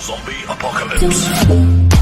Zombie apocalypse.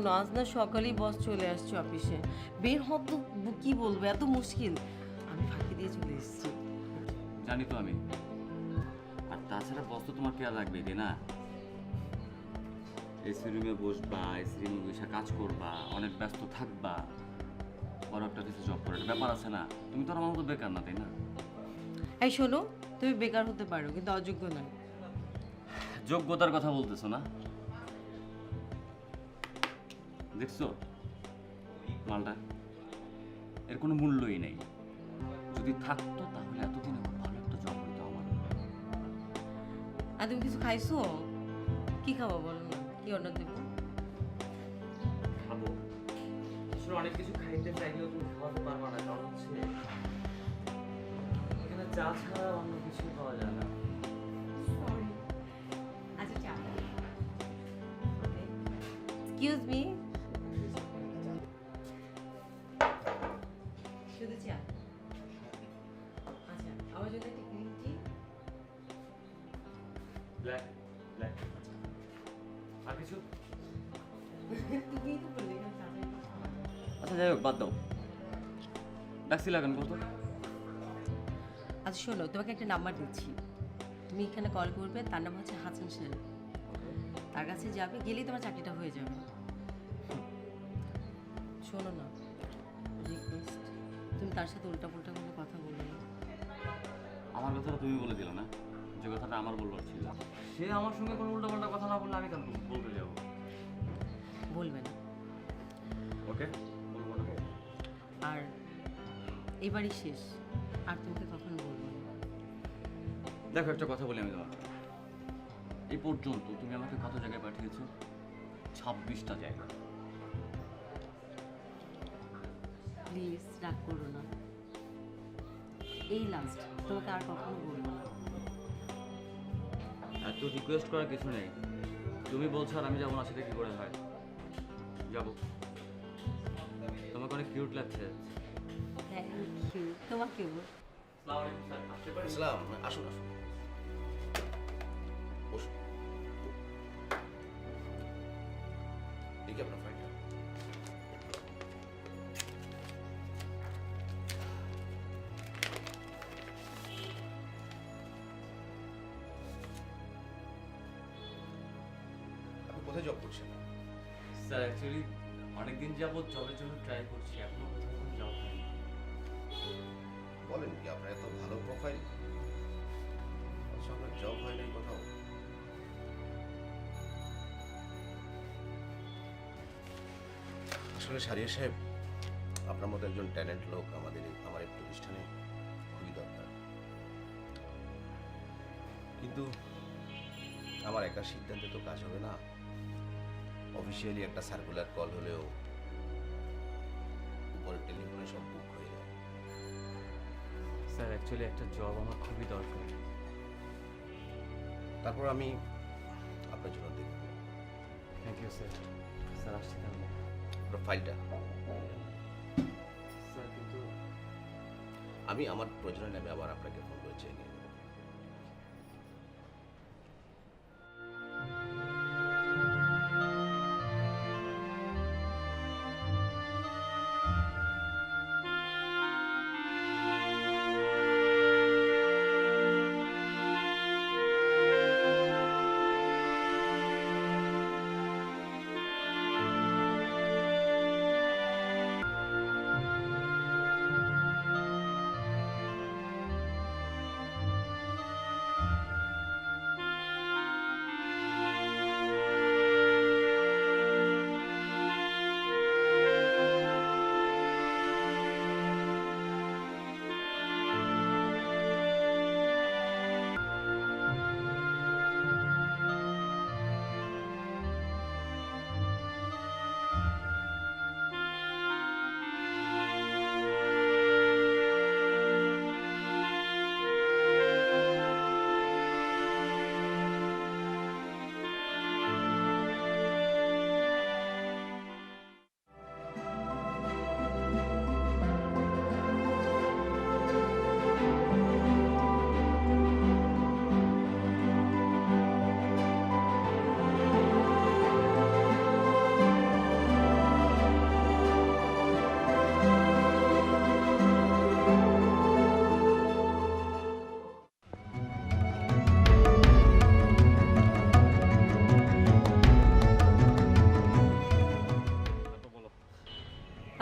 শোনো আজ না সকালেই বস চলে আসছে অফিসে বের হওয়া তো কি বলব এত মুশকিল। আমি ফাঁকি দিয়ে চলে এসেছি। জানি তো আমি। আর তাছাড়া বস তো তোমার কেয়ার রাখবে তাই না? এসি রুমে বসবা এসি রুমে বসে কাজ করবা অনেক ব্যস্ত থাকবা বড় একটা কিছু জব করে ব্যাপার আছে না। তুমি তো আমার মতো বেকার না তাই না? এই শোনো তুমি বেকার হতে পারো কিন্তু অযোগ্য নয়। যোগ্যতার কথা বলতেছো না? দেখছ? মালটা? এর কোনো মূল্যই নেই। যদি থাকতো তাহলে এতদিনে খুব ভালো একটা জব হইতো আমার। আর তুমি কিছু খাইছো? কি খাব বলো? না কি অর্ডার দেবো? খাব। আসলে অনেক কিছু খাইতে চাইলেও তুমি খাওয়াতে পারবা না কারণ হচ্ছে এখানে চা ছাড়া অন্য কিছু পাওয়া যায় না। সরি আচ্ছা শুধু চা। আচ্ছা আমার জন্য একটা গ্রিন টি ব্ল্যাক ব্ল্যাক আর কিছু? তুমিই তো বললে আচ্ছা যাই হোক বাদ দাও। ডাকছি লাগান কত? আচ্ছা শোনো তোমাকে একটা নাম্বার দিচ্ছি। তুমি এখানে কল করবে তার নাম হচ্ছে হাসান সাহেব তার কাছে যাবে গেলেই তোমার চাকরিটা হয়ে যাবে। শোনো না। তুমি তার সাথে উল্টা পুল্টা কোনো কথা বলবে না। আমার কথাটা তুমি বলে দিলে না। যে কথাটা আমার বলবার ছিল। সে আমার সঙ্গে কোনো উল্টোপাল্টা কথা না বললে আমি কেন বলতে যাব। বলবে না। ওকে বলব না। আর এবারই শেষ। আর তোমাকে কখনো বলব না। দেখো একটা কথা বলি আমি তোমাকে এই পর্যন্ত তুমি আমাকে কত জায়গায় পাঠিয়েছো? ছাব্বিশটা জায়গা। প্লিজ রাগ করো না। এই লাস্ট তোমাকে আর কখনো বলব না। এত রিকোয়েস্ট করার কিছু নেই। তুমি বলছো আর আমি যাব না সেটা কি করে হয়? যাব। তোমাকে অনেক কিউট লাগছে। থ্যাংক ইউ তোমাকেও। ইসলাম আসুন আসুন। কোথায় জব করছেন? স্যার অ্যাকচুয়ালি অনেকদিন যাবত জবের জন্য ট্রাই করছি এখনও কোথাও কোনো জব হয়নি। বলেন কি আপনার এত ভালো প্রোফাইল অথচ আপনার জব হয় নাই কোথাও। আসলে সারিয়া সাহেব আপনার মতো একজন ট্যালেন্ট লোক আমাদের আমার এই প্রতিষ্ঠানে খুবই দরকার। কিন্তু আমার একা সিদ্ধান্তে তো কাজ হবে না। অফিসিয়ালি একটা সার্কুলার কল হলেও উপরে টেলিফোনে সব বুক হয়ে যায়। স্যার অ্যাকচুয়ালি একটা জব আমার খুবই দরকার। তারপর আমি আপনার জন্য দেখব। থ্যাংক ইউ স্যার স্যার আসছি তাহলে। আপনার ফাইলটা স্যার কিন্তু আমি আমার প্রয়োজনে আমি আবার আপনাকে ফোন করে চেয়ে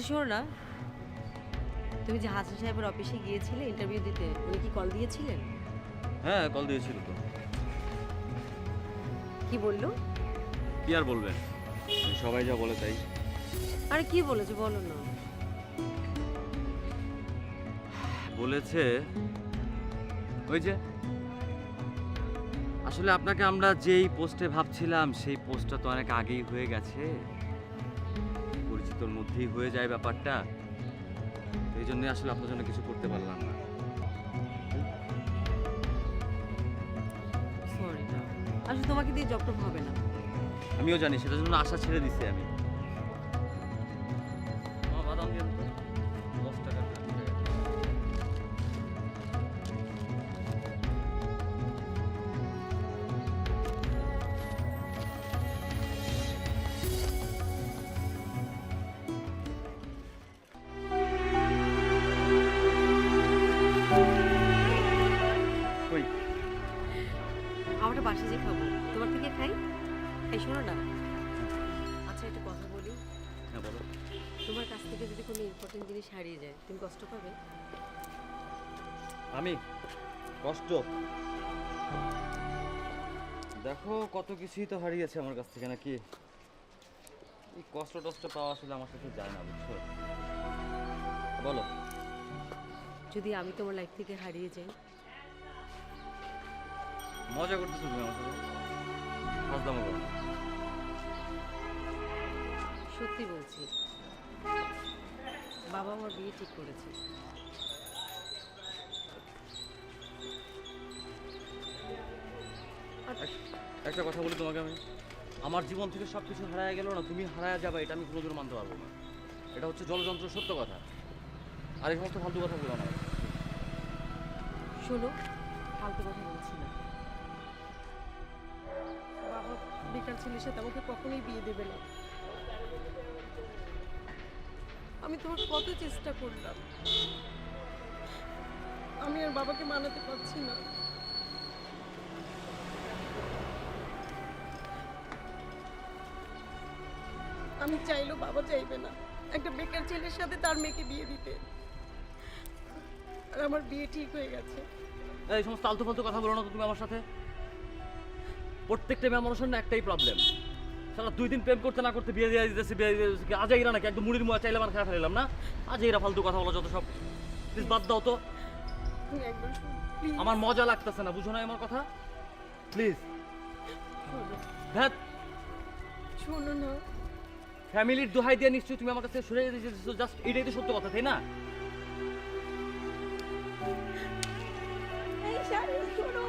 আচ্ছা শোনো না। তুমি যে হাসান সাহেবের অফিসে গিয়েছিলে ইন্টারভিউ দিতে উনি কি কল দিয়েছিলেন? হ্যাঁ কল দিয়েছিল তো। কি বলল? কি আর বলবেন? সবাই যা বলে তাই। আরে কি বলেছে বলো না। বলেছে ওই যে আসলে আপনাকে আমরা যেই পোস্টে ভাবছিলাম সেই পোস্টটা তো অনেক আগেই হয়ে গেছে। পরিচিতর মধ্যেই হয়ে যায় ব্যাপারটা। এই জন্য আসলে আপনার জন্য কিছু করতে পারলাম না। সরি আসলে তোমাকে দিয়ে জবটপ হবে না। আমিও জানি সেটার জন্য আশা ছেড়ে দিছি আমি। তোমার কাছ থেকে যদি কোনো ইম্পর্টেন্ট জিনিস হারিয়ে যায় তুমি কষ্ট পাবে? আমি? কষ্ট? দেখো কত কিছুই তো হারিয়েছে আমার কাছ থেকে নাকি। এই কষ্ট টষ্ট পাওয়া আসলে আমার সাথে যায় না বুঝছ? বলো। যদি আমি তোমার লাইফ থেকে হারিয়ে যাই? মজা করতেছো তুমি আমার সাথে। সত্যি বলছি বাবা আমার বিয়ে ঠিক করেছে। একটা কথা বলি তোমাকে আমি। আমার জীবন থেকে সব কিছু হারায় গেল না তুমি হারায় যাবে এটা আমি কোনোদিনও মানতে পারব না। এটা হচ্ছে জলযন্ত্র সত্য কথা। আর এই সমস্ত ফালতু কথা বলো না। শোনো ফালতু কথা বলছি না। বাবা বেকার ছেলের সাথে আমাকে কখনোই বিয়ে দেবে না। আমি তোমার কত চেষ্টা করলাম। আমি আর বাবাকে মানাতে পারছি না। আমি চাইলেও বাবা চাইবে না। একটা বেকার ছেলের সাথে তার মেয়েকে বিয়ে দিতে। আর আমার বিয়ে ঠিক হয়ে গেছে। এই সমস্ত আলতু ফালতু কথা বলো না তো তুমি আমার সাথে। প্রত্যেকটা মেয়ে মানুষের না একটাই প্রবলেম সারা দুই দিন প্রেম করতে না করতে বিয়ে দিয়ে দিতেছে বিয়ে দিয়ে দিতেছে। আজ এরা নাকি একদম মুড়ির মুয়া চাইলে আমার খারাপ ফেলাম না? আজ এরা ফালতু কথা বলো যত সব। প্লিজ বাদ দাও তো। আমার মজা লাগতেছে না বুঝো না আমার কথা? প্লিজ শোনো। ধ্যাত শোনো না। ফ্যামিলির দোহাই দিয়ে নিশ্চয়ই তুমি আমার কাছে সরে যেতে জাস্ট এটাই তো সত্য কথা তাই না? এই শাড়ি শোনো।